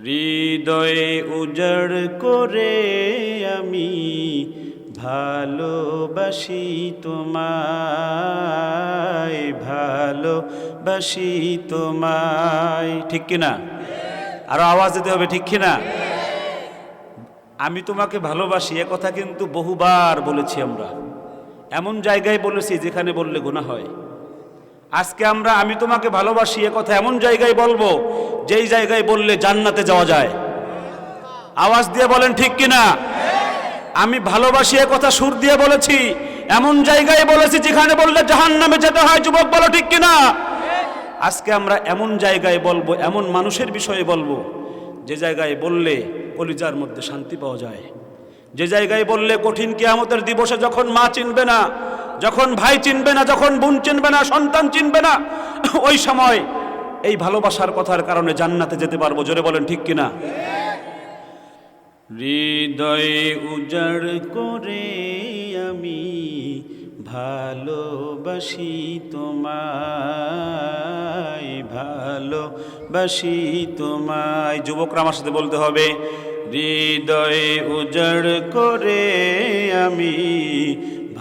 হৃদয়ে উজাড় করে আমি ভালোবাসি তোমায় ভালোবাসি তোমায়। ঠিক কিনা? আরও আওয়াজ দিতে হবে, ঠিক কিনা? আমি তোমাকে ভালোবাসি, এ কথা কিন্তু বহুবার বলেছি আমরা। এমন জায়গায় বলেছি যেখানে বললে গুনাহ হয়। আজকে আমরা, আমি তোমাকে ভালোবাসি, এ কথা এমন জায়গায় বলব, যেই জায়গায় বললে জান্নাতে যাওয়া যায়। আওয়াজ দিয়ে বলেন, ঠিক কিনা? আমি ভালোবাসি, এ কথা সুর দিয়ে বলেছি, এমন জায়গায় বলেছি যেখানে বললে জাহান নামে যেতে হয়। যুবক, বলো ঠিক কিনা? আজকে আমরা এমন জায়গায় বলব, এমন মানুষের বিষয়ে বলব, যে জায়গায় বললে কলিজার মধ্যে শান্তি পাওয়া যায়। যে জায়গায় বললে কঠিন কেয়ামতের দিবসে যখন মা চিনবে না যখন ভাই চিনবে না, যখন বোন চিনবে না, সন্তান চিনবে না, ওই সময় এই ভালোবাসার কথার কারণে জান্নাতে যেতে পারব। জোরে বলেন, ঠিক কিনা? হৃদয়ে উজাড় করে আমি ভালোবাসি তোমায় ভালোবাসি তোমায়। যুবকরা আমার সাথে বলতে হবে, হৃদয়ে উজাড় করে আমি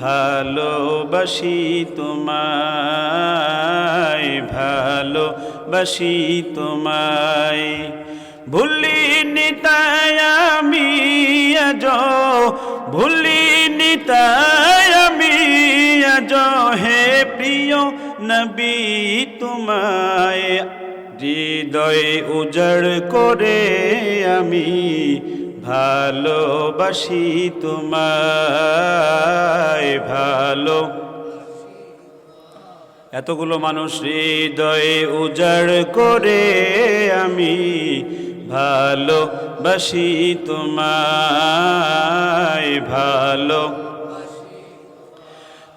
ভালোবাসি তোমায় ভালোবাসি তোমায়। ভুলিনি তাই আমি আজ ভুলিনি তাই আমি আজ হে প্রিয় নবী তোমায়, হৃদয়ে উজাড় করে আমি ভালোবাসি তোমায় ভালো। এতগুলো মানুষ হৃদয়ে উজাড় করে আমি ভালোবাসি তোমায় ভালো।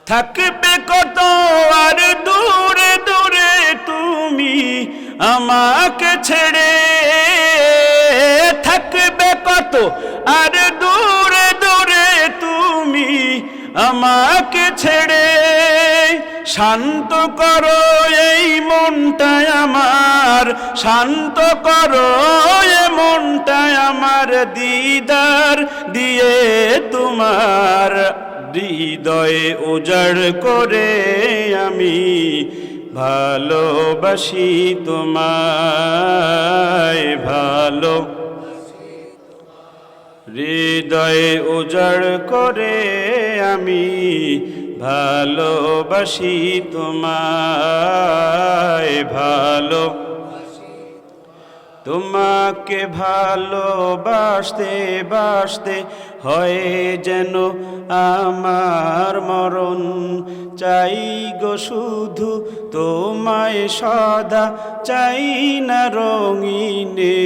থাকবে কত আর দূরে দূরে তুমি আমাকে ছেড়ে থাকবে কত? আর দূরে দূরে তুমি আমাকে ছেড়ে শান্ত করো এই মনটা আমার, শান্ত করো এ মনটা আমার দিদার, দিয়ে তোমার হৃদয়ে উজাড় করে আমি ভালোবাসি তোমায়, ভালো হৃদয়ে উজাড় করে আমি ভালোবাসি তোমায় ভালো তোমাকে ভালোবাসতে বাসতে হয় যেন আমার মরণ। চাই গো শুধু তোমায় সদা, চাই না রঙিনে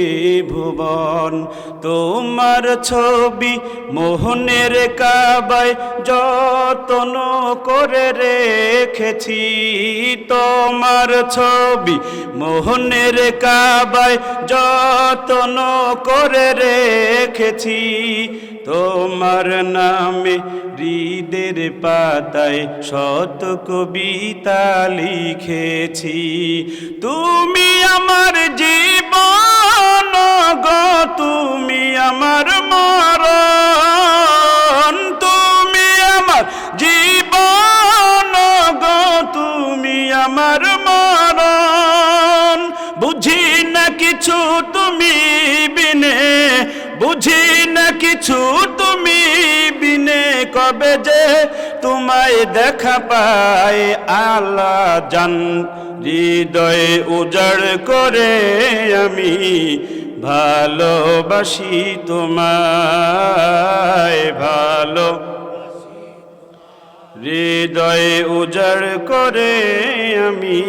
ভুবন। তোমার ছবি মোহনের কাবায় যতন করে রেখেছি। তোমার ছবি মোহনের কাবায় যতন করে রেখেছি। তোমার নামে হৃদের পাতায় শত কবিতা লিখেছি। তুমি আমার জীবন, গো, তুমি আমার মরণ। তুমি আমার জীবন, গো, তুমি আমার মরণ। বুঝি না কিছু তুমি বিনে, বুঝি কিছু তুমি বিনে কবে যে? তোমায় দেখা পায় আল্লাহ জান। হৃদয়ে উজাড় করে আমি ভালোবাসি তোমায়, ভালো। হৃদয়ে উজাড় করে আমি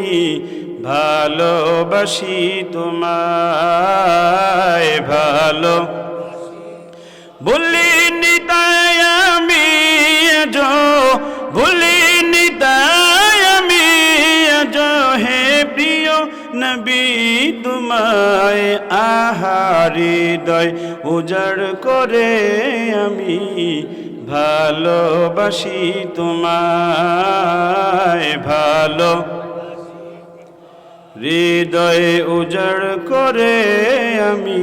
ভালোবাসি তোমায়, ভালো। ভুলিনি তাই আমি আজ ভুলিনি তাই আমি আজ হে প্রিয় নবী, তোমায় আহারিদয় উজাড় করে আমি ভালোবাসি তোমায়, ভালো হৃদয়ে উজাড় করে আমি